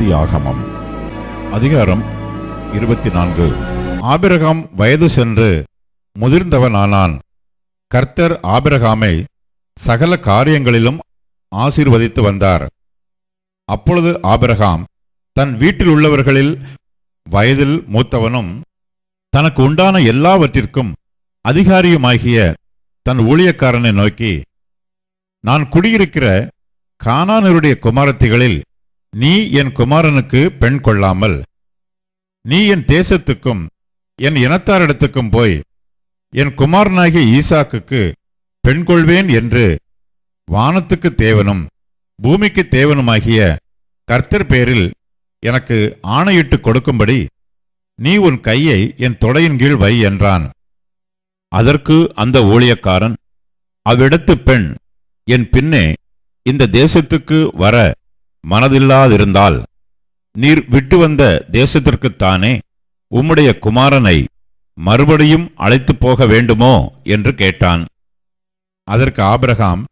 ஆதியாகமம். அதிகாரம் இருபத்தி நான்கு ஆபிரகாம் வயது சென்று முதிர்ந்தவனானான். கர்த்தர் ஆபிரகாமை சகல காரியங்களிலும் ஆசீர்வதித்து வந்தார். அப்பொழுது ஆபிரகாம் தன் வீட்டில் உள்ளவர்களில் வயதில் மூத்தவனும் தனக்கு உண்டான எல்லாவற்றிற்கும் அதிகாரியுமாகிய தன் ஊழியக்காரனை நோக்கி நான் குடியிருக்கிற கானானருடைய குமாரத்திகளில் நீ என் குமாரனுக்கு பெண் கொள்ளாமல் நீ என் தேசத்துக்கும் என் இனத்தாரிடத்துக்கும் போய் என் குமாரனாகிய ஈசாக்குக்கு பெண் கொள்வேன் என்று வானத்துக்கு தேவனும் பூமிக்கு தேவனுமாகிய கர்த்தர் பேரில் எனக்கு ஆணையிட்டு கொடுக்கும்படி நீ உன் கையை என் தொடையின் கீழ் வை என்றான். அதற்கு அந்த ஊழியக்காரன் அவ்விடத்து பெண் என் பின்னே இந்த தேசத்துக்கு வர மனதில்லாதிருந்தால் நீர் விட்டு வந்த தேசத்திற்குத்தானே உம்முடைய குமாரனை மறுபடியும் அழைத்துப் போக வேண்டுமோ என்று கேட்டான். அதற்கு ஆபிரகாம்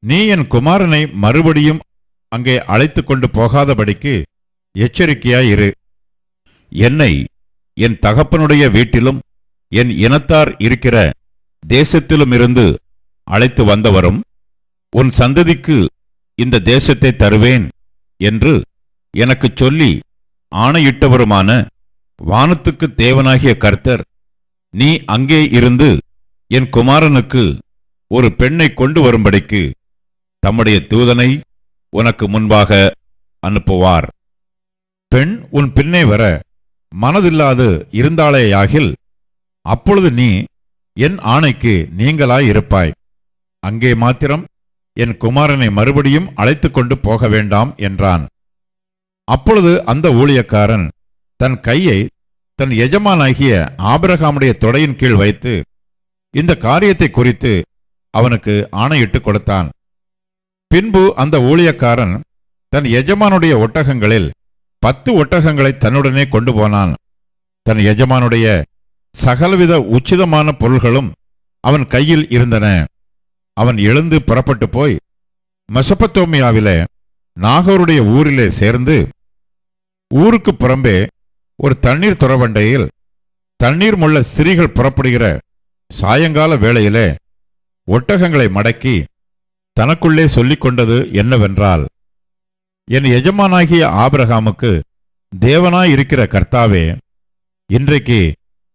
நீ என் குமாரனை மறுபடியும் அங்கே அழைத்து கொண்டு போகாதபடிக்கு எச்சரிக்கையாயிரு என்னை என் தகப்பனுடைய வீட்டிலும் என் இனத்தார் இருக்கிற தேசத்திலுமிருந்து அழைத்து வந்தவரும் உன் சந்ததிக்கு இந்த தேசத்தை தருவேன் என்று எனக்குச் சொல்லி ஆணையிட்டவருமான வானத்துக்கு தேவனாகிய கர்த்தர் நீ அங்கே இருந்து என் குமாரனுக்கு ஒரு பெண்ணை கொண்டு வரும்படிக்கு தம்முடைய தூதனை உனக்கு முன்பாக அனுப்புவார். பெண் உன் பின்னே வர மனதில்லாது இருந்தாளேயாகில் அப்பொழுது நீ என் ஆணைக்கு நீங்களாய் இருப்பாய் அங்கே மாத்திரம் என் குமாரனை மறுபடியும் அழைத்து கொண்டு போக வேண்டாம் என்றான். அப்பொழுது அந்த ஊழியக்காரன் தன் கையை தன் எஜமானாகிய ஆபிரகாமுடைய தொடையின் கீழ் வைத்து இந்த காரியத்தை குறித்து அவனுக்கு ஆணையிட்டு கொடுத்தான். பின்பு அந்த ஊழியக்காரன் தன் எஜமானுடைய ஒட்டகங்களில் பத்து ஒட்டகங்களை தன்னுடனே கொண்டு போனான். தன் எஜமானுடைய சகலவித உச்சிதமான பொருள்களும் அவன் கையில் இருந்தன. அவன் எழுந்து புறப்பட்டு போய் மெசபத்தோமியாவிலே நாகோருடைய ஊரிலே சேர்ந்து ஊருக்கு புறம்பே ஒரு தண்ணீர் துறவண்டையில் தண்ணீர் முள்ள ஸ்திரீகள் புறப்படுகிற சாயங்கால வேளையிலே ஒட்டகங்களை மடக்கி தனக்குள்ளே சொல்லிக் கொண்டது என்னவென்றால் என் எஜமானாகிய ஆபிரகாமுக்கு தேவனாயிருக்கிற கர்த்தாவே இன்றைக்கு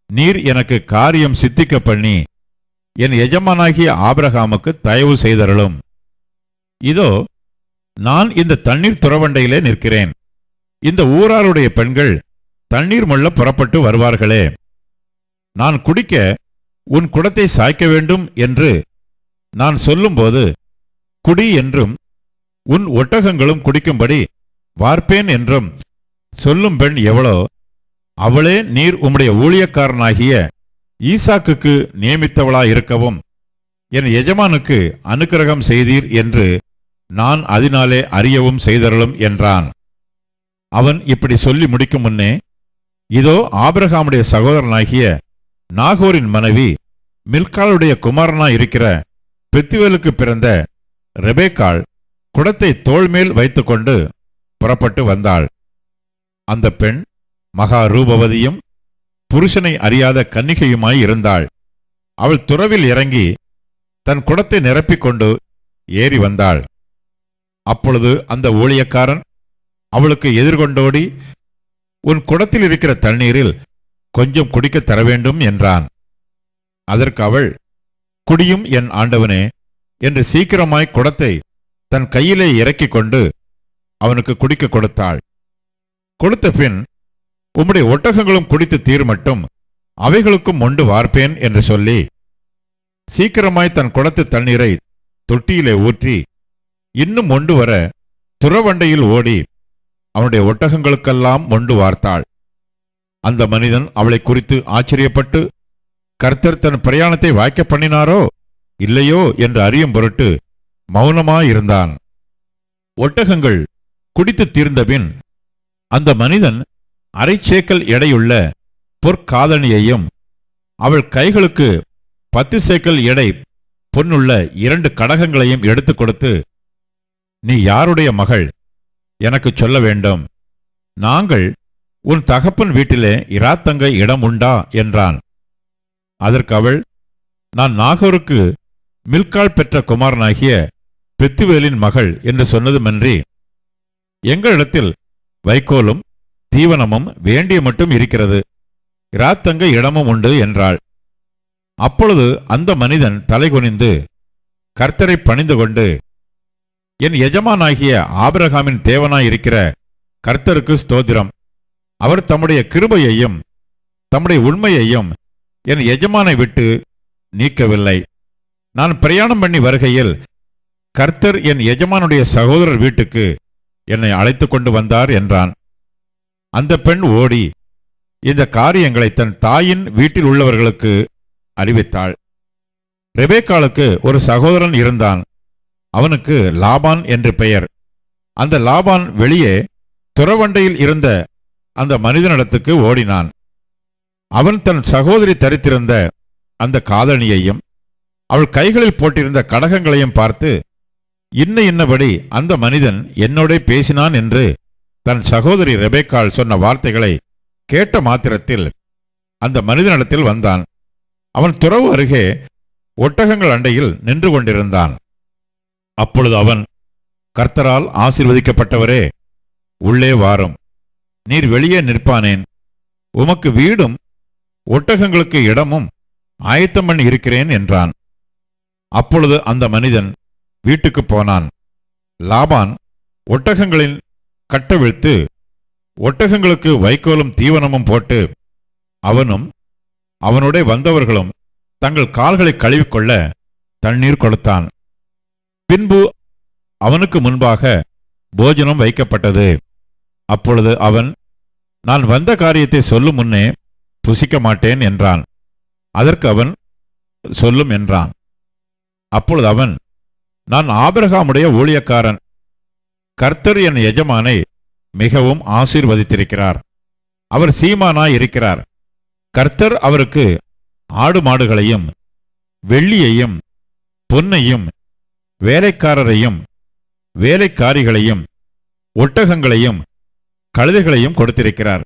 நீர் எனக்கு காரியம் சித்திக்க பண்ணி என் எஜமானாகிய ஆபிரகாமுக்கு தயவு செய்தருளும். இதோ நான் இந்த தண்ணீர் துறவண்டையிலே நிற்கிறேன். இந்த ஊராருடைய பெண்கள் தண்ணீர் முள்ள புறப்பட்டு வருவார்களே. நான் குடிக்க உன் குடத்தை சாய்க்க வேண்டும் என்று நான் சொல்லும்போது குடி என்றும் உன் ஒட்டகங்களும் குடிக்கும்படி வார்ப்பேன் என்றும் சொல்லும் பெண் எவளோ அவளே நீர் உம்முடைய ஊழியக்காரனாகிய ஈசாக்குக்கு நியமித்தவளாயிருக்கவும் என் எஜமானுக்கு அனுக்கிரகம் செய்தீர் என்று நான் அதனாலே அறியவும் செய்தருளும் என்றான். அவன் இப்படி சொல்லி முடிக்கும் முன்னே இதோ ஆபிரகாமுடைய சகோதரனாகிய நாகோரின் மனைவி மில்காளுடைய குமாரனாயிருக்கிற பெத்துவேலுக்கு பிறந்த ரெபேக்காள் குடத்தை தோள்மேல் வைத்துக்கொண்டு புறப்பட்டு வந்தாள். அந்த பெண் மகா ரூபவதியும் புருஷனை அறியாத கன்னிகையுமாய் இருந்தாள். அவள் துறவில் இறங்கி தன் குடத்தை நிரப்பிக் கொண்டு ஏறி வந்தாள். அப்பொழுது அந்த ஊழியக்காரன் அவளுக்கு எதிர்கொண்டோடி உன் குடத்தில் இருக்கிற தண்ணீரில் கொஞ்சம் குடிக்கத் தர வேண்டும் என்றான். அதற்கு அவள் குடியும் என் ஆண்டவனே என்று சீக்கிரமாய் குடத்தை தன் கையிலே இறக்கிக் கொண்டு அவனுக்கு குடிக்க கொடுத்தாள். கொடுத்த பின் உம்முடைய ஒட்டகங்களும் குடித்து தீர்மட்டும் அவைகளுக்கும் மொண்டு வார்ப்பேன் என்று சொல்லி சீக்கிரமாய் தன் குடத்து தண்ணீரை தொட்டியிலே ஊற்றி இன்னும் மொண்டு வர துறவண்டையில் ஓடி அவனுடைய ஒட்டகங்களுக்கெல்லாம் மொண்டு வார்த்தாள். அந்த மனிதன் அவளை குறித்து ஆச்சரியப்பட்டு கர்த்தர் தன் பிரயாணத்தை வாய்க்க பண்ணினாரோ இல்லையோ என்று அறியும் பொருட்டு மௌனமாயிருந்தான். ஒட்டகங்கள் குடித்து தீர்ந்தபின் அந்த மனிதன் அரைச்சேக்கல் எடையுள்ள பொற்காதணியையும் அவள் கைகளுக்கு பத்து சேக்கல் எடை பொன்னுள்ள இரண்டு கடகங்களையும் எடுத்துக் கொடுத்து நீ யாருடைய மகள்? எனக்கு சொல்ல வேண்டும். நாங்கள் உன் தகப்பன் வீட்டிலே இராத்தங்க இடம் உண்டா? என்றான். அதற்கு அவள் நான் நாகோருக்கு மில்கால் பெற்ற குமாரனாகிய பெத்துவேலின் மகள் என்று சொன்னதுமன்றி எங்களிடத்தில் வைக்கோலும் தீவனமும் வேண்டிய மட்டும் இருக்கிறது. இராத்தங்க இடமும் உண்டு என்றாள். அப்பொழுது அந்த மனிதன் தலைகுனிந்து கர்த்தரை பணிந்து கொண்டு என் எஜமானாகிய ஆபிரகாமின் தேவனாயிருக்கிற கர்த்தருக்கு ஸ்தோதிரம் அவர் தம்முடைய கிருபையையும் தம்முடைய உண்மையையும் என் எஜமானை விட்டு நீக்கவில்லை. நான் பிரயாணம் பண்ணி வருகையில் கர்த்தர் என் எஜமானுடைய சகோதரர் வீட்டுக்கு என்னை அழைத்து கொண்டு வந்தார் என்றான். அந்த பெண் ஓடி இந்த காரியங்களை தன் தாயின் வீட்டில் உள்ளவர்களுக்கு அறிவித்தாள். ரெபேக்காளுக்கு ஒரு சகோதரன் இருந்தான். அவனுக்கு லாபான் என்று பெயர். அந்த லாபான் வெளியே துறவண்டையில் இருந்த அந்த மனிதனிடத்துக்கு ஓடினான். அவன் தன் சகோதரி தரித்திருந்த அந்த காதணியையும் அவள் கைகளில் போட்டிருந்த கடகங்களையும் பார்த்து இன்ன இன்னபடி அந்த மனிதன் என்னோட பேசினான் என்று தன் சகோதரி ரெபேக்கால் சொன்ன வார்த்தைகளை கேட்ட மாத்திரத்தில் அந்த மனிதனிடத்தில் வந்தான். அவன் துறவு அருகே ஒட்டகங்கள் அண்டையில் நின்று கொண்டிருந்தான். அப்பொழுது அவன் கர்த்தரால் ஆசீர்வதிக்கப்பட்டவரே உள்ளே வாரும். நீர் வெளியே நிற்பானேன். உமக்கு வீடும் ஒட்டகங்களுக்கு இடமும் ஆயத்தம் பண்ணி இருக்கிறேன் என்றான். அப்பொழுது அந்த மனிதன் வீட்டுக்கு போனான். லாபான் ஒட்டகங்களின் கட்டவிழ்த்து ஒட்டகங்களுக்கு வைக்கோலும் தீவனமும் போட்டு அவனும் அவனுடைய வந்தவர்களும் தங்கள் கால்களை கழுவிக்கொள்ள தண்ணீர் கொடுத்தான். பின்பு அவனுக்கு முன்பாக போஜனம் வைக்கப்பட்டது. அப்பொழுது அவன் நான் வந்த காரியத்தை சொல்லும் முன்னே புசிக்க மாட்டேன் என்றான். அதற்கு அவன் சொல்லும் என்றான். அப்பொழுது அவன் நான் ஆபிரகாமுடைய ஊழியக்காரன் கர்த்தர் என் எஜமானை மிகவும் ஆசீர்வதித்திருக்கிறார். அவர் சீமானாய் இருக்கிறார். கர்த்தர் அவருக்கு ஆடு மாடுகளையும் வெள்ளியையும் பொன்னையும் வேலைக்காரரையும் வேலைக்காரிகளையும் ஒட்டகங்களையும் கழுதைகளையும் கொடுத்திருக்கிறார்.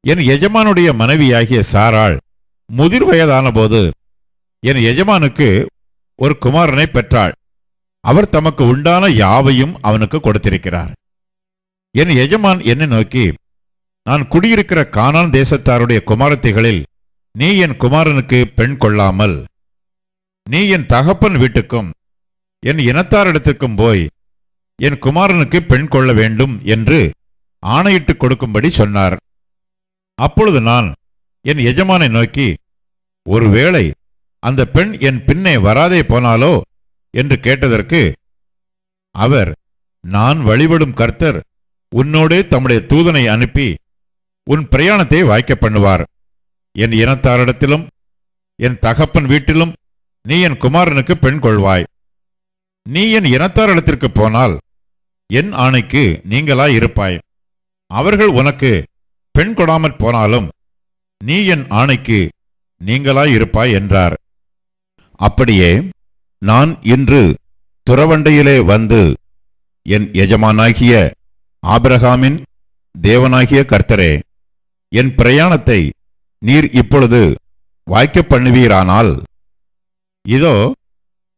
என் எஜமானுடைய மனைவியாகிய சாராள் முதிர் வயதானபோது என் எஜமானுக்கு ஒரு குமாரனை பெற்றாள். அவர் தமக்கு உண்டான யாவையும் அவனுக்கு கொடுத்திருக்கிறார். என் எஜமான் என்னை நோக்கி நான் குடியிருக்கிற கானான் தேசத்தாருடைய குமாரத்திகளில் நீ என் குமாரனுக்கு பெண் கொள்ளாமல் நீ என் தகப்பன் வீட்டுக்கும் என் இனத்தாரிடத்துக்கும் போய் என் குமாரனுக்கு பெண் கொள்ள வேண்டும் என்று ஆணையிட்டுக் கொடுக்கும்படி சொன்னார். அப்பொழுது நான் என் எஜமானை நோக்கி ஒருவேளை அந்த பெண் என் பின்னே வராதே போனாலோ என்று கேட்டதற்கு அவர் நான் வழிபடும் கர்த்தர் உன்னோடே தம்முடைய தூதனை அனுப்பி உன் பிரயாணத்தை வாய்க்க பண்ணுவார். என் இனத்தாரிடத்திலும் என் தகப்பன் வீட்டிலும் நீ என் குமாரனுக்கு பெண் கொள்வாய். நீ என் இனத்தாரிடத்திற்கு போனால் என் ஆணைக்கு நீங்களாய் இருப்பாய். அவர்கள் உனக்கு பெண் கொடாமற் போனாலும் நீ என் ஆணைக்கு நீங்களாய் இருப்பாய் என்றார். அப்படியே நான் இன்று துறவண்டையிலே வந்து என் எஜமானாகிய ஆபிரகாமின் தேவனாகிய கர்த்தரே என் பிரயாணத்தை நீர் இப்பொழுது வாய்க்கப் பண்ணுவீரானால். இதோ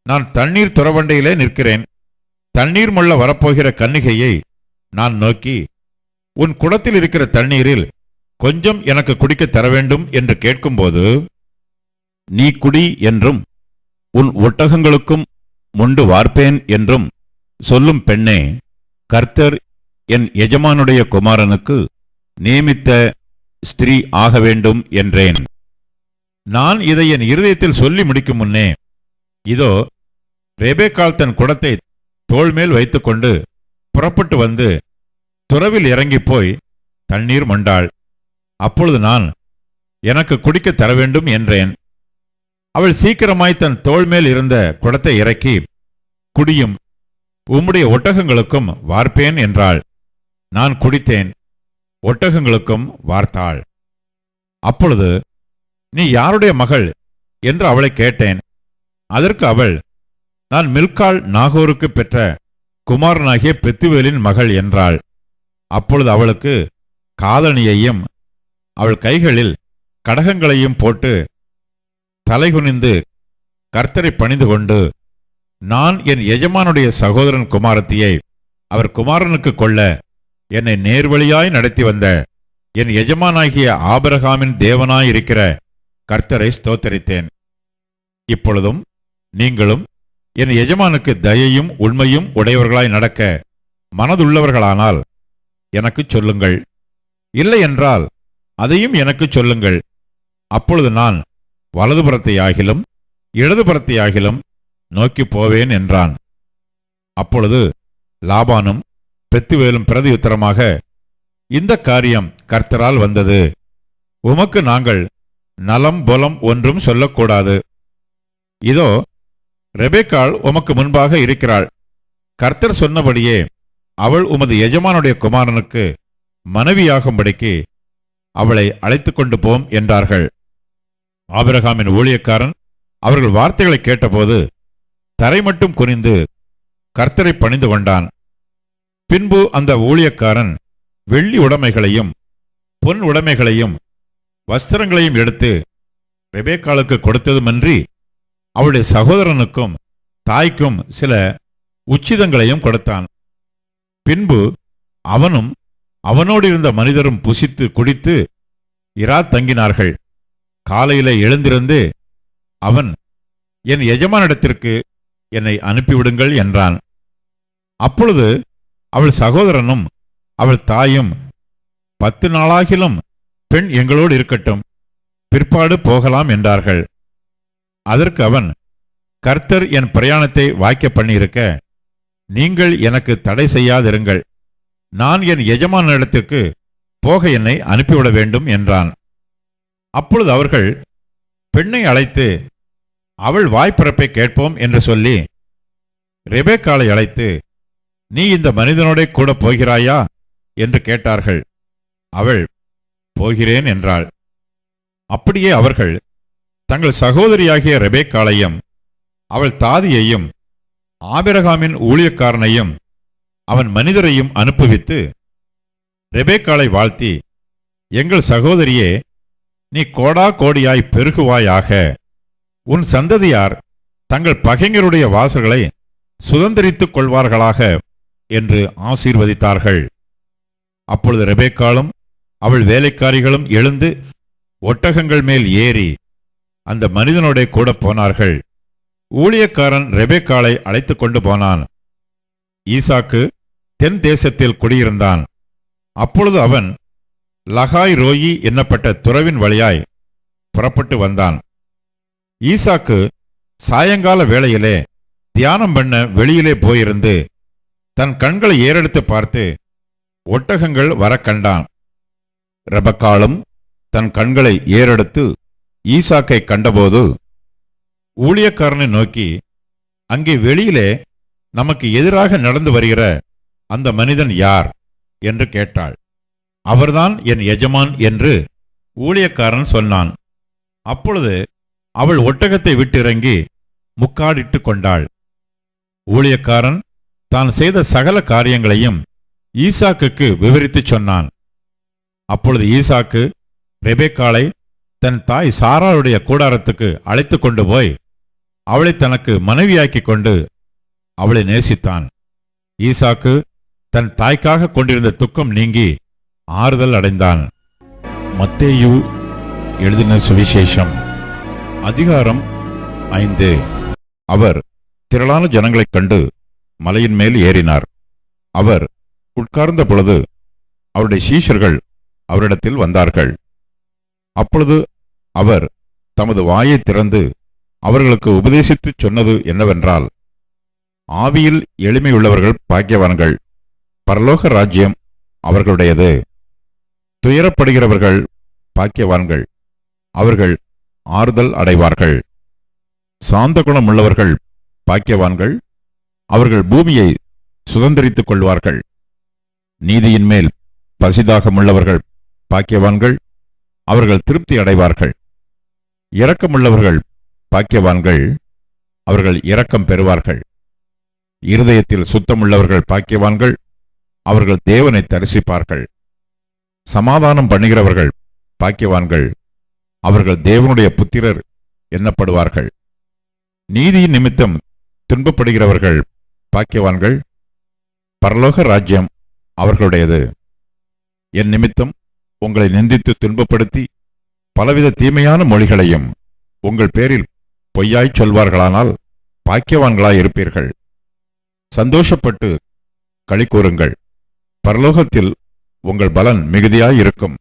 நான் தண்ணீர் துறவண்டையிலே நிற்கிறேன். தண்ணீர் மொள்ள வரப்போகிற கன்னிகையை நான் நோக்கி உன் குடத்தில் இருக்கிற தண்ணீரில் கொஞ்சம் எனக்கு குடிக்கத் தர வேண்டும் என்று கேட்கும்போது நீ குடி என்றும் உன் ஒட்டகங்களுக்கும் முண்டு வார்ப்பேன் என்றும் சொல்லும் பெண்ணே கர்த்தர் என் எஜமானுடைய குமாரனுக்கு நியமித்த ஸ்திரீ ஆக வேண்டும் என்றேன். நான் இதை என் இருதயத்தில் சொல்லி முடிக்கும் முன்னே இதோ ரெபேக்காள் தன் குடத்தை தோள்மேல் வைத்துக்கொண்டு புறப்பட்டு வந்து துறவில் இறங்கிப் போய் தண்ணீர் மண்டாள். அப்பொழுது நான் எனக்கு குடிக்கத் தர வேண்டும் என்றேன். அவள் சீக்கிரமாய் தன் தோள்மேல் இருந்த குடத்தை இறக்கி குடியும் உம்முடைய ஒட்டகங்களுக்கும் வார்ப்பேன் என்றாள். நான் குடித்தேன் ஒட்டகங்களுக்கும் வார்த்தாள். அப்பொழுது நீ யாருடைய மகள்? என்று அவளை கேட்டேன். அதற்கு அவள் நான் மில்கால் நாகூருக்கு பெற்ற குமாரனாகிய பெத்துவேலின் மகள் என்றாள். அப்பொழுது அவளுக்கு காதணியையும் அவள் கைகளில் கடகங்களையும் போட்டு தலைகுனிந்து கர்த்தரை பணிந்து கொண்டு நான் என் எஜமானுடைய சகோதரன் குமாரத்தியை அவர் குமாரனுக்கு கொள்ள என்னை நேர்வழியாய் நடத்தி வந்த என் எஜமானாகிய ஆபரகாமின் தேவனாயிருக்கிற கர்த்தரை ஸ்தோத்தரித்தேன். இப்பொழுதும் நீங்களும் என் எஜமானுக்கு தயையும் உண்மையும் உடையவர்களாய் நடக்க மனதுள்ளவர்களானால் எனக்குச் சொல்லுங்கள். இல்லை என்றால் அதையும் எனக்குச் சொல்லுங்கள். அப்பொழுது நான் வலதுபுறத்தை ஆகிலும் இடதுபுறத்தை ஆகிலும் நோக்கி போவேன் என்றான். அப்பொழுது லாபானும் பெத்துவேலும் பிரதியுத்தரமாக இந்த காரியம் கர்த்தரால் வந்தது. உமக்கு நாங்கள் நலம் புலம் ஒன்றும் சொல்லக்கூடாது. இதோ ரெபேக்காள் உமக்கு முன்பாக இருக்கிறாள். கர்த்தர் சொன்னபடியே அவள் உமது எஜமானுடைய குமாரனுக்கு மனைவியாகும்படிக்கு அவளை அழைத்து கொண்டு போம் என்றார்கள். ஆபிரகாமின் ஊழியக்காரன் அவர்கள் வார்த்தைகளை கேட்டபோது தரை மட்டும் குனிந்து கர்த்தரை பணிந்து கொண்டான். பின்பு அந்த ஊழியக்காரன் வெள்ளி உடைமைகளையும் பொன் உடைமைகளையும் வஸ்திரங்களையும் எடுத்து ரெபேக்காளுக்கு கொடுத்ததுமன்றி அவளுடைய சகோதரனுக்கும் தாய்க்கும் சில உச்சிதங்களையும் கொடுத்தான். பின்பு அவனும் அவனோடு இருந்த மனிதரும் புசித்து குடித்து இரா தங்கினார்கள். காலையில எழுந்திருந்து அவன் என் எஜமானிடத்திற்கு என்னை அனுப்பிவிடுங்கள் என்றான். அப்பொழுது அவள் சகோதரனும் அவள் தாயும் பத்து நாளாகிலும் பெண் எங்களோடு இருக்கட்டும் பிற்பாடு போகலாம் என்றார்கள். அதற்கு அவன் கர்த்தர் என் பிரயாணத்தை வாய்க்க பண்ணியிருக்க நீங்கள் எனக்கு தடை செய்யாதிருங்கள். நான் என் எஜமானிடத்திற்கு போக என்னை அனுப்பிவிட வேண்டும் என்றான். அப்பொழுது அவர்கள் பெண்ணை அழைத்து அவள் வாய்ப்பிறப்பை கேட்போம் என்று சொல்லி ரெபேக்காலை அழைத்து நீ இந்த மனிதனோட கூட போகிறாயா? என்று கேட்டார்கள். அவள் போகிறேன் என்றாள். அப்படியே அவர்கள் தங்கள் சகோதரியாகிய ரெபேக்காலையும் அவள் தாதியையும் ஆபிரகாமின் ஊழியக்காரனையும் அவன் மனிதரையும் அனுப்புவித்து ரெபேக்காலை வாழ்த்தி எங்கள் சகோதரியே நீ கோடா கோடியாய் பெருகுவாயாக. உன் சந்ததியார் தங்கள் பகைஞருடைய வாசல்களை சுதந்திரித்துக் கொள்வார்களாக என்று ஆசீர்வதித்தார்கள். அப்பொழுது ரெபேக்காலும் அவள் வேலைக்காரிகளும் எழுந்து ஒட்டகங்கள் மேல் ஏறி அந்த மனிதனோட கூட போனார்கள். ஊழியக்காரன் ரெபேக்காலை அழைத்துக் கொண்டு போனான். ஈசாக்கு தென் தேசத்தில் குடியிருந்தான். அப்பொழுது அவன் லகாய் ரோயி என்னப்பட்ட துறவின் வழியாய் புறப்பட்டு வந்தான். ஈசாக்கு சாயங்கால வேளையிலே தியானம் பண்ண வெளியிலே போயிருந்து தன் கண்களை ஏறெடுத்து பார்த்து ஒட்டகங்கள் வர கண்டான். ரெபக்காலும் தன் கண்களை ஏறெடுத்து ஈசாக்கை கண்டபோது ஊழியக்காரனை நோக்கி அங்கே வெளியிலே நமக்கு எதிராக நடந்து வருகிற அந்த மனிதன் யார்? என்று கேட்டாள். அவர்தான் என் எஜமான் என்று ஊழியக்காரன் சொன்னான். அப்பொழுது அவள் ஒட்டகத்தை விட்டிறங்கி முக்காடிட்டு கொண்டாள். ஊழியக்காரன் தான் செய்த சகல காரியங்களையும் ஈசாக்குக்கு விவரித்துச் சொன்னான். அப்பொழுது ஈசாக்கு ரெபேக்காளை தன் தாய் சாராளுடைய கூடாரத்துக்கு அழைத்து கொண்டு போய் அவளை தனக்கு மனைவியாக்கிக் கொண்டு அவளை நேசித்தான். ஈசாக்கு தன் தாய்க்காக கொண்டிருந்த துக்கம் நீங்கி ஆறுதல் அடைந்தான். மத்தேயு எழுதின சுவிசேஷம் அதிகாரம் ஐந்து. அவர் திரளான ஜனங்களைக் கண்டு மலையின் மேல் ஏறினார். அவர் உட்கார்ந்த பொழுது அவருடைய சீஷர்கள் அவரிடத்தில் வந்தார்கள். அப்பொழுது அவர் தமது வாயை திறந்து அவர்களுக்கு உபதேசித்துச் சொன்னது என்னவென்றால் ஆவியில் எளிமையுள்ளவர்கள் பாக்கியவான்கள் பரலோக ராஜ்யம் அவர்களுடையது. துயரப்படுகிறவர்கள் பாக்கியவான்கள் அவர்கள் ஆறுதல் அடைவார்கள். சாந்த குணமுள்ளவர்கள் பாக்கியவான்கள் அவர்கள் பூமியை சுதந்திரித்துக் கொள்வார்கள். நீதியின் மேல் பசிதாகமுள்ளவர்கள் பாக்கியவான்கள் அவர்கள் திருப்தி அடைவார்கள். இரக்கமுள்ளவர்கள் பாக்கியவான்கள் அவர்கள் இரக்கம் பெறுவார்கள். இருதயத்தில் சுத்தமுள்ளவர்கள் பாக்கியவான்கள் அவர்கள் தேவனை தரிசிப்பார்கள். சமாதானம் பண்ணுகிறவர்கள் பாக்கியவான்கள் அவர்கள் தேவனுடைய புத்திரர் எண்ணப்படுவார்கள் நீதியின் நிமித்தம் துன்பப்படுகிறவர்கள் பாக்கியவான்கள் பரலோக ராஜ்யம் அவர்களுடையது. என் நிமித்தம் உங்களை நிந்தித்து துன்பப்படுத்தி பலவித தீமையான மொழிகளையும் உங்கள் பேரில் பொய்யாய்ச் சொல்வார்களானால் பாக்கியவான்களாய் இருப்பீர்கள். சந்தோஷப்பட்டு களி கூறுங்கள். பரலோகத்தில் உங்கள் பலன் மிகுதியாய் இருக்கும்.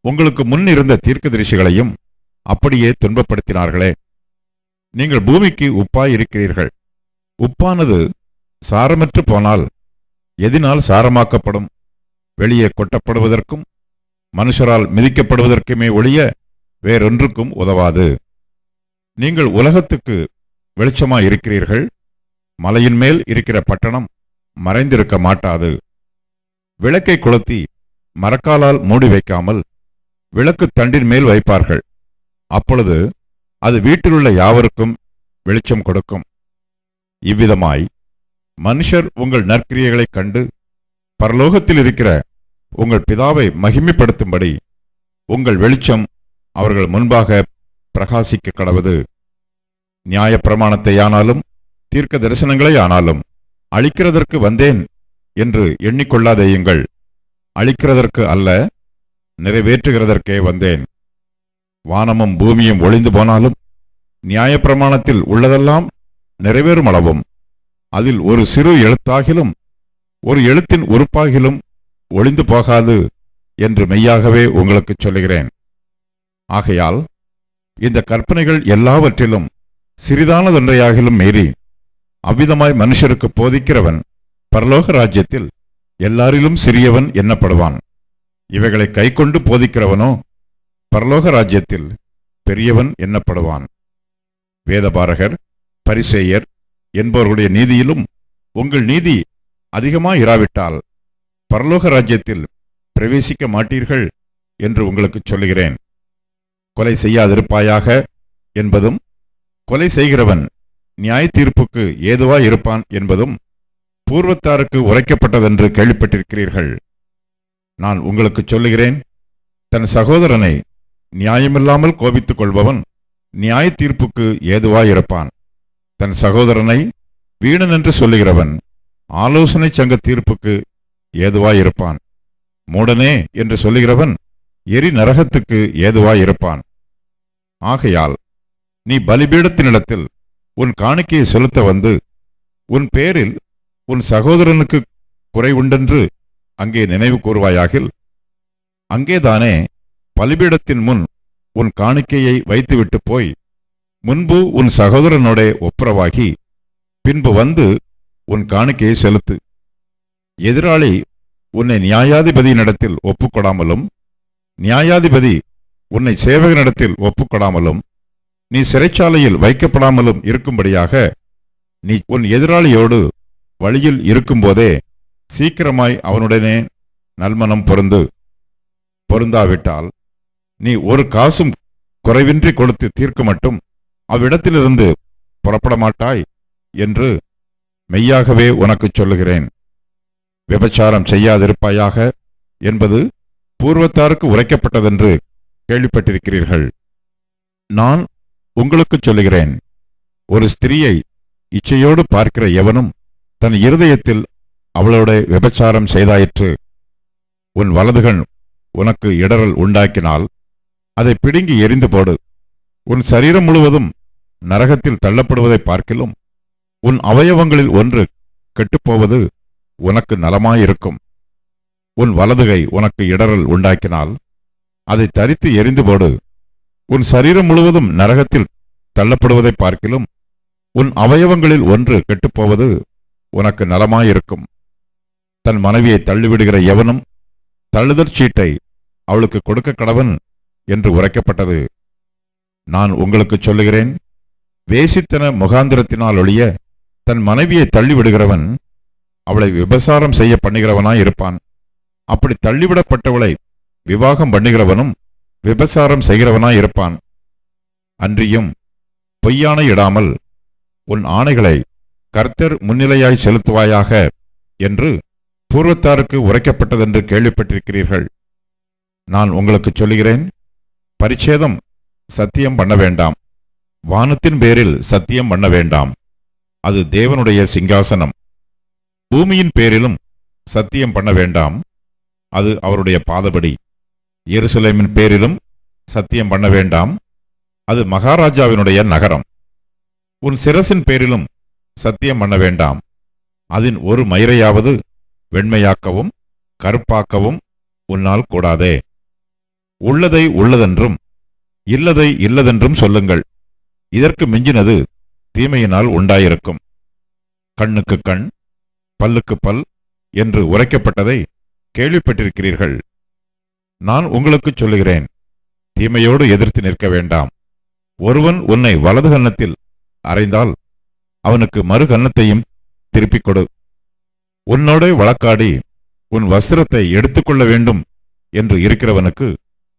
உங்களுக்கு முன் இருந்த தீர்க்கதரிசிகளையும் அப்படியே துன்பப்படுத்தினார்களே. நீங்கள் பூமிக்கு உப்பாய் இருக்கிறீர்கள். உப்பானது சாரமற்று போனால் எதினால் சாரமாக்கப்படும்? வெளியே கொட்டப்படுவதற்கும் மனுஷரால் மிதிக்கப்படுவதற்குமே ஒழிய வேறொன்றுக்கும் உதவாது. நீங்கள் உலகத்துக்கு வெளிச்சமாய் இருக்கிறீர்கள். மலையின் மேல் இருக்கிற பட்டணம் மறைந்திருக்க மாட்டாது. விளக்கை கொளுத்தி மரக்காலால் மூடி வைக்காமல் விளக்கு தண்டின் மேல் வைப்பார்கள். அப்பொழுது அது வீட்டிலுள்ள யாவருக்கும் வெளிச்சம் கொடுக்கும். இவ்விதமாய் மனுஷர் உங்கள் நற்கிரியைகளைக் கண்டு பரலோகத்தில் இருக்கிற உங்கள் பிதாவை மகிமைப்படுத்தும்படி உங்கள் வெளிச்சம் அவர்கள் முன்பாக பிரகாசிக்க கடவது. நியாயப்பிரமாணத்தை ஆனாலும் தீர்க்க தரிசனங்களை ஆனாலும் அழிக்கிறதற்கு வந்தேன் என்று எண்ணிக்கொள்ளாதேயுங்கள். அழிக்கிறதற்கு அல்ல நிறைவேற்றுகிறதற்கே வந்தேன். வானமும் பூமியும் ஒளிந்து போனாலும் நியாயப்பிரமாணத்தில் உள்ளதெல்லாம் நிறைவேறும் அளவும். அதில் ஒரு சிறு எழுத்தாகிலும் ஒரு எழுத்தின் உறுப்பாகிலும் ஒளிந்து போகாது என்று மெய்யாகவே உங்களுக்குச் சொல்லுகிறேன். ஆகையால் இந்த கற்பனைகள் எல்லாவற்றிலும் சிறிதானதொன்றையாகிலும் மீறி அவ்விதமாய் மனுஷருக்கு போதிக்கிறவன் பரலோக ராஜ்யத்தில் எல்லாரிலும் சிறியவன் எண்ணப்படுவான் இவைகளை கைக்கொண்டு போதிக்கிறவனோ பரலோக ராஜ்யத்தில் பெரியவன் எண்ணப்படுவான் வேதபாரகர் பரிசேயர் என்பவர்களுடைய நீதியிலும் உங்கள் நீதி அதிகமாயிராவிட்டால் பரலோக ராஜ்யத்தில் பிரவேசிக்க மாட்டீர்கள் என்று உங்களுக்கு சொல்லுகிறேன். கொலை செய்யாதிருப்பாயாக என்பதும் கொலை செய்கிறவன் நியாய தீர்ப்புக்கு ஏதுவாய் இருப்பான் என்பதும் பூர்வத்தாருக்கு உரைக்கப்பட்டதென்று கேள்விப்பட்டிருக்கிறீர்கள். நான் உங்களுக்குச் சொல்லுகிறேன் தன் சகோதரனை நியாயமில்லாமல் கோபித்துக் கொள்பவன் நியாய தீர்ப்புக்கு ஏதுவாயிருப்பான். தன் சகோதரனை வீணன் என்று சொல்லுகிறவன் ஆலோசனை சங்க தீர்ப்புக்கு ஏதுவாயிருப்பான். மூடனே என்று சொல்லுகிறவன் எரி நரகத்துக்கு ஏதுவாயிருப்பான். ஆகையால் நீ பலிபீடத்தினிடத்தில் உன் காணிக்கையை செலுத்த வந்து உன் பேரில் உன் சகோதரனுக்கு குறை உண்டென்று அங்கே நினைவு கூறுவாயாகில் அங்கேதானே பலிபீடத்தின் முன் உன் காணிக்கையை வைத்துவிட்டு போய் முன்பு உன் சகோதரனோட ஒப்புரவாகி பின்பு வந்து உன் காணிக்கையை செலுத்து. எதிராளி உன்னை நியாயாதிபதியினிடத்தில் ஒப்புக்கொடாமலும் நியாயாதிபதி உன்னை சேவகனிடத்தில் ஒப்புக்கொடாமலும் நீ சிறைச்சாலையில் வைக்கப்படாமலும் இருக்கும்படியாக நீ உன் எதிராளியோடு வழியில் இருக்கும்போதே சீக்கிரமாய் அவனுடனே நல்மனம் பொருந்து பொருந்தாவிட்டால் நீ ஒரு காசும் குறைவின்றி கொடுத்து தீர்க்க மட்டும் அவ்விடத்திலிருந்து புறப்பட மாட்டாய் என்று மெய்யாகவே உனக்குச் சொல்லுகிறேன். விபச்சாரம் செய்யாதிருப்பாயாக என்பது பூர்வத்தாருக்கு உரைக்கப்பட்டதென்று கேள்விப்பட்டிருக்கிறீர்கள். நான் உங்களுக்குச் சொல்லுகிறேன். ஒரு ஸ்திரீயை இச்சையோடு பார்க்கிற எவனும் தன் இருதயத்தில் அவளோட விபச்சாரம் செய்தாயிற்று. உன் வலதுகண் உனக்கு இடரல் உண்டாக்கினால் அதை பிடுங்கி எரிந்து போடு. உன் சரீரம் முழுவதும் நரகத்தில் தள்ளப்படுவதை பார்க்கிலும் உன் அவயவங்களில் ஒன்று கெட்டுப்போவது உனக்கு நலமாயிருக்கும். உன் வலதுகை உனக்கு இடரல் உண்டாக்கினால் அதை தரித்து எரிந்து போடு. உன் சரீரம் முழுவதும் நரகத்தில் தள்ளப்படுவதை பார்க்கிலும் உன் அவயவங்களில் ஒன்று கெட்டுப்போவது உனக்கு நலமாயிருக்கும். தன் மனைவியை தள்ளிவிடுகிற எவனும் தள்ளுதற் சீட்டை அவளுக்கு கொடுக்க கடவன் என்று உரைக்கப்பட்டது. நான் உங்களுக்குச் சொல்லுகிறேன் வேசித்தன முகாந்திரத்தினால் ஒழிய தன் மனைவியை தள்ளிவிடுகிறவன் அவளை விபசாரம் செய்ய பண்ணுகிறவனாய் இருப்பான் அப்படி தள்ளிவிடப்பட்டவளை விவாகம் பண்ணுகிறவனும் விபசாரம் செய்கிறவனாய் இருப்பான் அன்றியும் பொய்யானை இடாமல் உன் ஆணைகளை கர்த்தர் முன்னிலையாய் செலுத்துவாயாக என்று பூர்வத்தாருக்கு உரைக்கப்பட்டதென்று கேள்விப்பட்டிருக்கிறீர்கள். நான் உங்களுக்கு சொல்லுகிறேன் பரிச்சேதம் சத்தியம் பண்ண வேண்டாம். வானத்தின் பேரில் சத்தியம் பண்ண வேண்டாம். அது தேவனுடைய சிங்காசனம். பூமியின் பேரிலும் சத்தியம் பண்ண வேண்டாம். அது அவருடைய பாதபடி. எருசலேமின் பேரிலும் சத்தியம் பண்ண வேண்டாம். அது மகாராஜாவினுடைய நகரம். உன் சிரசின் பேரிலும் சத்தியம் பண்ண வேண்டாம். அதன் ஒரு மயிரையாவது வெண்மையாக்கவும் கருப்பாக்கவும் உன்னால் கூடாதே. உள்ளதை உள்ளதென்றும் இல்லதை இல்லதென்றும் சொல்லுங்கள். இதற்கு மிஞ்சினது தீமையினால் உண்டாயிருக்கும். கண்ணுக்கு கண் பல்லுக்கு பல் என்று உரைக்கப்பட்டதை கேள்விப்பட்டிருக்கிறீர்கள். நான் உங்களுக்குச் சொல்லுகிறேன் தீமையோடு எதிர்த்து நிற்க வேண்டாம். ஒருவன் உன்னை வலது கன்னத்தில் அறைந்தால் அவனுக்கு மறு கன்னத்தையும் திருப்பிக் கொடு. உன்னோடே வழக்காடி உன் வஸ்திரத்தை எடுத்துக்கொள்ள வேண்டும் என்று இருக்கிறவனுக்கு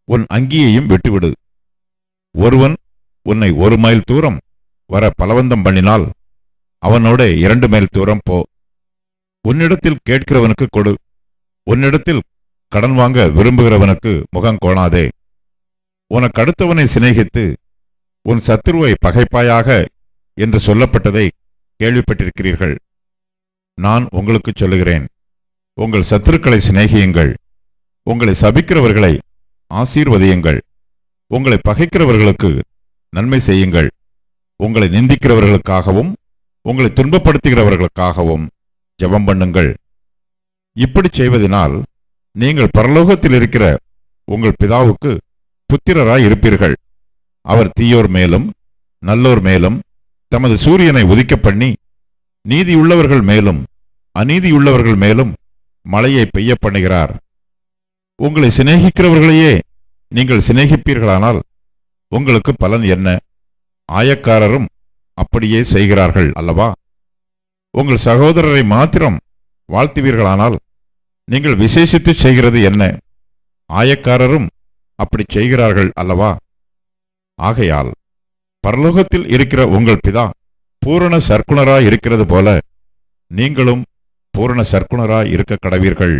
உன் அங்கியையும் விட்டுவிடு. ஒருவன் உன்னை ஒரு மைல் தூரம் வர பலவந்தம் பண்ணினால் அவனோட இரண்டு மைல் தூரம் போ. உன்னிடத்தில் கேட்கிறவனுக்கு கொடு. உன்னிடத்தில் கடன் வாங்க விரும்புகிறவனுக்கு முகம் கோணாதே. உனக்கு அடுத்தவனை சிநேகித்து உன் சத்துருவை பகைப்பாயாக என்று சொல்லப்பட்டதை கேள்விப்பட்டிருக்கிறீர்கள். நான் உங்களுக்குச் சொல்லுகிறேன். உங்கள் சத்துருக்களை சிநேகியுங்கள். உங்களை சபிக்கிறவர்களை ஆசீர்வதியுங்கள். உங்களை பகைக்கிறவர்களுக்கு நன்மை செய்யுங்கள். உங்களை நிந்திக்கிறவர்களுக்காகவும் உங்களை துன்பப்படுத்துகிறவர்களுக்காகவும் ஜெபம் பண்ணுங்கள். இப்படி செய்வதனால் நீங்கள் பரலோகத்தில் இருக்கிற உங்கள் பிதாவுக்கு புத்திரராய் இருப்பீர்கள். அவர் தீயோர் மேலும் நல்லோர் மேலும் தமது சூரியனை உதிக்கப் பண்ணி நீதியுள்ளவர்கள் மேலும் அநீதியுள்ளவர்கள் மேலும் மழையை பெய்ய பண்ணுகிறார் உங்களை சிநேகிக்கிறவர்களையே நீங்கள் சிநேகிப்பீர்களானால் உங்களுக்கு பலன் என்ன? ஆயக்காரரும் அப்படியே செய்கிறார்கள் அல்லவா? உங்கள் சகோதரரை மாத்திரம் வாழ்த்துவீர்களானால் நீங்கள் விசேஷித்து செய்கிறது என்ன? ஆயக்காரரும் அப்படி செய்கிறார்கள் அல்லவா? ஆகையால் பரலோகத்தில் இருக்கிற உங்கள் பிதா பூரண சர்க்குணராய் இருக்கிறது போல நீங்களும் பூரண சர்க்குணராய் இருக்க கடவீர்கள்